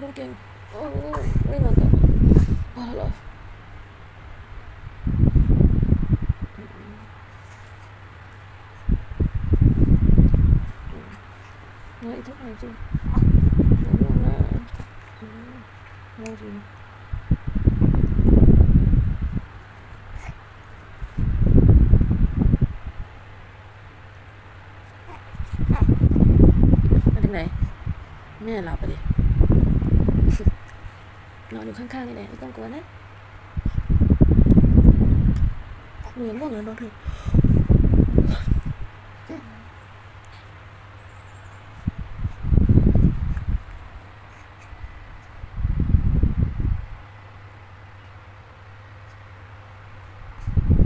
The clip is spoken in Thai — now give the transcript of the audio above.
ไม่เก่งไม่นอนต่อพอแล้วเหรอน้อยทักหน่อยจริงน้อยมากน้อยจริงมาถึไหนแม่เราไปดิ nó đứng khang khang như này nó không cuốn đấy miếng của người nó thử Thank